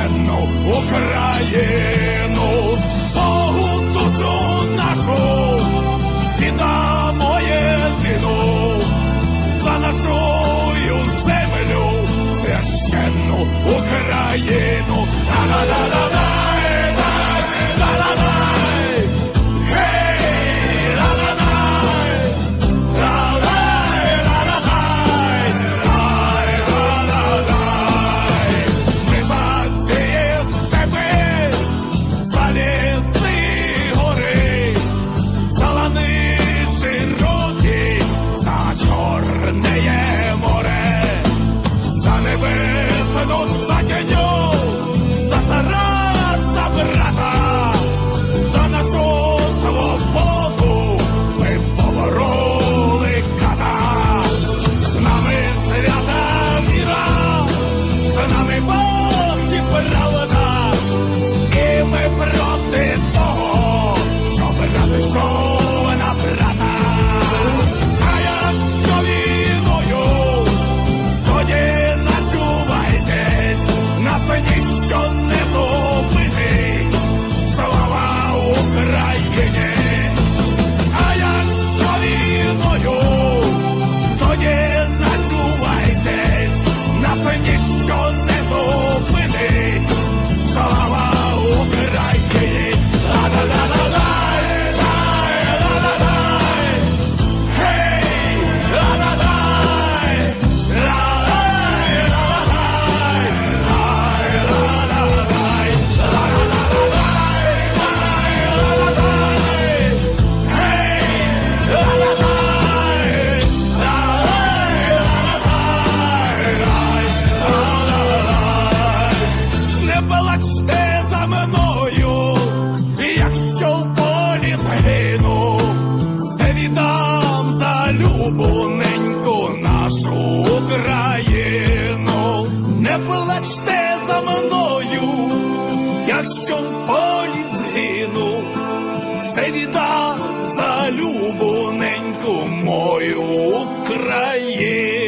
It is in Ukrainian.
священну Україну, Богу душу нашу, віддамо єдину за нашою землю, священну Україну. Ла-ла-ла-ла-лай, hermanos. що в полі загинув, це віддам за любоненьку нашу Україну, не плачте за мною, якщо в полі згину, це віддам за любоненьку мою Україну.